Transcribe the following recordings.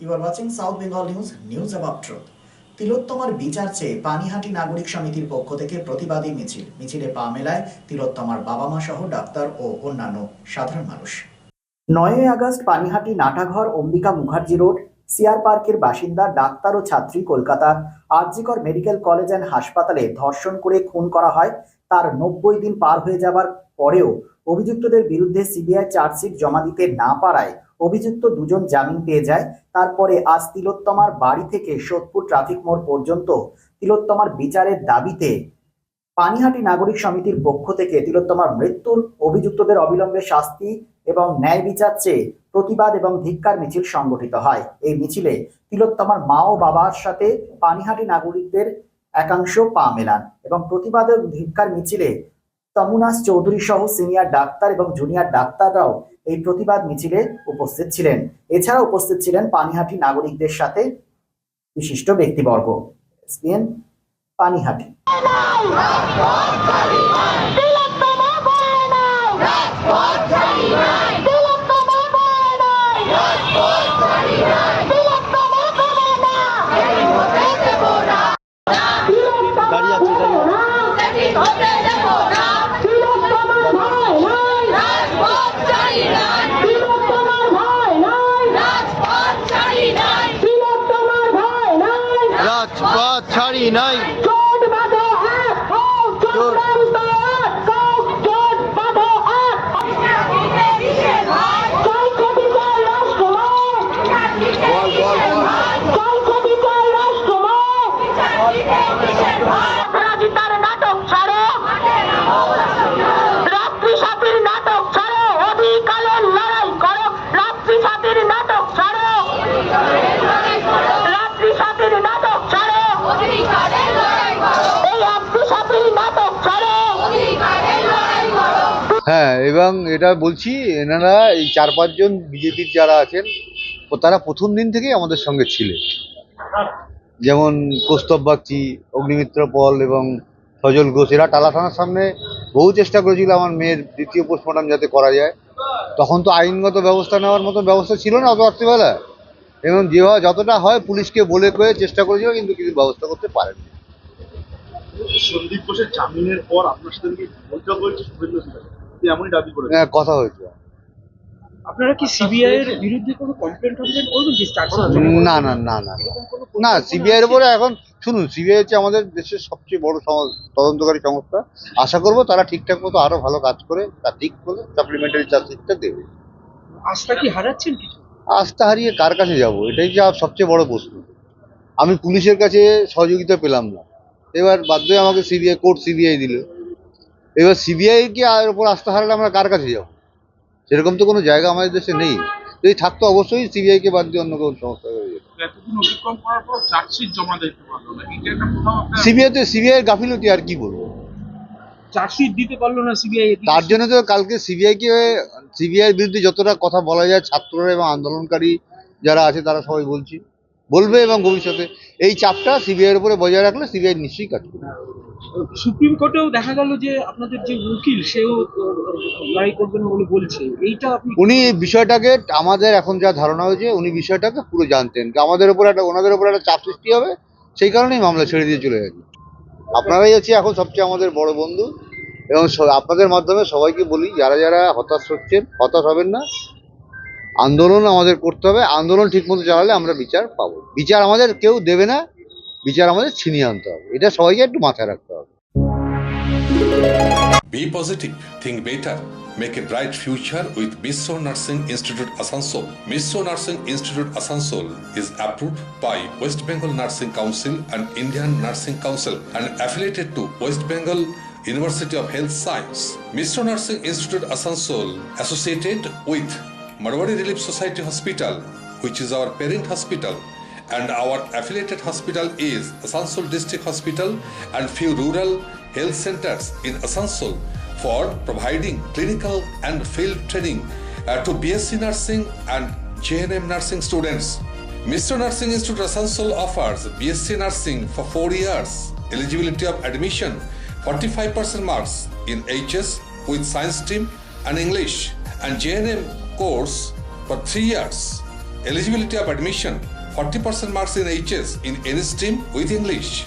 You are watching South Bengal News, News about Truth. তিলোত্তমার বিচার চেয়ে পানিহাটি নাগরিক সমিতির পক্ষ থেকে প্রতিবাদী মিছিল। মিছিলে পা মেলায় তিলোত্তমার বাবা মা সহ ডাক্তার ও অন্যান্য সাধারণ মানুষ। নয়ই August Panihati Natagarh Ambika Mukherjee road CR পার্কের বাসিন্দা ডাক্তার ও ছাত্রী কলকাতার আরজিকর মেডিকেল কলেজ অ্যান্ড হাসপাতালে ধর্ষণ করে খুন করা হয়। তার নব্বই দিন পার হয়ে যাবার পরেও অভিযুক্তদের বিরুদ্ধে সিবিআই চার্জশিট জমা দিতে না পারায় অভিযুক্ত দুজন জামিন পেয়ে যায়। তারপরে আজ তিলোত্তমার বাড়ি থেকে সোদপুর ট্রাফিক মোড় পর্যন্ত তিলোত্তমার বিচারের দাবিতে পানিহাটি নাগরিক সমিতির পক্ষ থেকে তিলোত্তমার মৃত্যুর অভিযুক্তদের অবিলম্বে শাস্তি এবং ন্যায় বিচার চেয়ে প্রতিবাদ এবং ধিক্কার মিছিল সংগঠিত হয়। এই মিছিলে তিলোত্তমার মা ও বাবার সাথে পানিহাটি নাগরিকদের একাংশ পা মেলান এবং প্রতিবাদ ও ধিক্কার মিছিলে তমুনাস চৌধুরী সহ সিনিয়র ডাক্তার এবং জুনিয়র ডাক্তাররাও এই প্রতিবাদ মিছিলে উপস্থিত ছিলেন। এছাড়া উপস্থিত ছিলেন পানিহাটি নাগরিকদের সাথে বিশিষ্ট ব্যক্তিবর্গ। পানিহাটি। Señor. হ্যাঁ এবং এটা বলছি, এনারা এই চার পাঁচজন বিজেপির যারা আছেন তারা প্রথম দিন থেকেই আমাদের সঙ্গে ছিলেন। যেমন কৌস্তব বাগচি, অগ্নিমিত্র পল এবং সজল ঘোষ, এরা টালা থানার সামনে বহু চেষ্টা করেছিল আমার মেয়ের দ্বিতীয় পোস্টমর্টম যাতে করা যায়। তখন তো আইনগত ব্যবস্থা নেওয়ার মতো ব্যবস্থা ছিল না অত রাত্রিবেলা। এবং যেভাবে যতটা হয় পুলিশকে বলে কয়ে চেষ্টা করেছিল, কিন্তু কিছু ব্যবস্থা করতে পারেনি। সন্দীপ ঘোষের জামিনের পর আপনার সাথে বৈঠক হয়েছে এমনই দাবি করেছেন? হ্যাঁ, কথা হয়েছে। আপনারা কি সিবিআই এর বিরুদ্ধে কোনো কমপ্লেন টমপ্লেন করবেন না না না না না। সিবিআই এর উপরে এখন শুনুন সিবিআই হচ্ছে আমাদের দেশের সবচেয়ে বড় তদন্তকারী সংস্থা। আশা করব তারা ঠিকঠাক মতো আরও ভালো কাজ করে তা ঠিক করে সাপ্লিমেন্টারি চার্জশিটটা দেবে। আস্থা কি হারাচ্ছেন কিছু? আস্থা হারিয়ে কার কাছে যাব? এটাই যা সবচেয়ে বড় প্রশ্ন। আমি পুলিশের কাছে সহযোগিতা পেলাম না। এবার বাধ্য হয়ে আমাকে সিবিআই কোর্ট সিবিআই দিল। এবার সিবিআই কি আর ওপর আস্থা হারালে আমরা কার কাছে যাব? সেরকম তো কোনো জায়গা আমাদের দেশে নেই। যদি থাকতো অবশ্যই সিবিআই কে বাদ দিয়ে অন্য কোনো সংস্থা সিবিআই তে সিবিআই গাফিলতি আর কি বলব? চার্জশিট দিতে পারল না সিবিআই তার জন্য তো কালকে সিবিআই কে সিবিআই বিরুদ্ধে যতটা কথা বলা যায় ছাত্ররা এবং আন্দোলনকারী যারা আছে তারা সবাই বলছি। বলবে এবং ভবিষ্যতে এই চাপটা সিবিআই এর উপরে বজায় রাখলে সিবিআই নিশ্চয়ই কাজ করবে। সুপ্রিম কোর্টেও দেখা গেল যে আপনাদের যে উকিল সেও লড়াই করবেন বলে বলছে। এইটা উনি এই বিষয়টাকে আমাদের এখন যা ধারণা হয়েছে উনি বিষয়টাকে পুরো জানতেন। আমাদের উপর একটা ওনাদের উপর একটা চাপ সৃষ্টি হবে সেই কারণেই মামলা ছেড়ে দিয়ে চলে গেছে। আপনারাই হচ্ছে এখন সবচেয়ে আমাদের বড় বন্ধু। এবং আপনাদের মাধ্যমে সবাইকে বলি যারা যারা হতাশ হচ্ছেন হতাশ হবেন না। আন্দোলন আমাদের করতে হবে আন্দোলন ঠিকমতো চালালে আমরা বিচার পাবো বিচার আমাদের কেউ দেবে না বিচার আমাদের ছিনিয়ে আনতে হবে এটা সবাইকে একটু মাথায় রাখতে হবে Be positive, think better. Make a bright future with Misso Nursing Institute Asansol. Misso Nursing Institute Asansol is approved by West Bengal Nursing Council and Indian Nursing Council and affiliated to West Bengal University of Health Science. Misso Nursing Institute Asansol associated with Marwari Relief Society Hospital, which is our parent hospital and our affiliated hospital is Asansol District Hospital and few rural health centers in Asansol for providing clinical and field training uh, to BSc nursing and JNM nursing students. Mr. Nursing Institute Asansol offers BSc nursing for 4 years. Eligibility of admission 45% marks in HS with science stream and English and JNM course for three years. Eligibility of admission 40% marks in HS in any stream with English.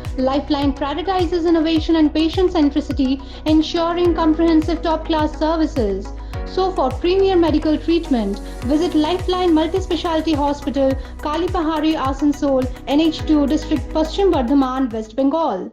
Lifeline prioritizes innovation and patient centricity, ensuring comprehensive top class services. So, for premier medical treatment, visit Lifeline Multi-Specialty Hospital, Kalipahari, Asansol, NH2 District, Paschim Bardhaman, West Bengal.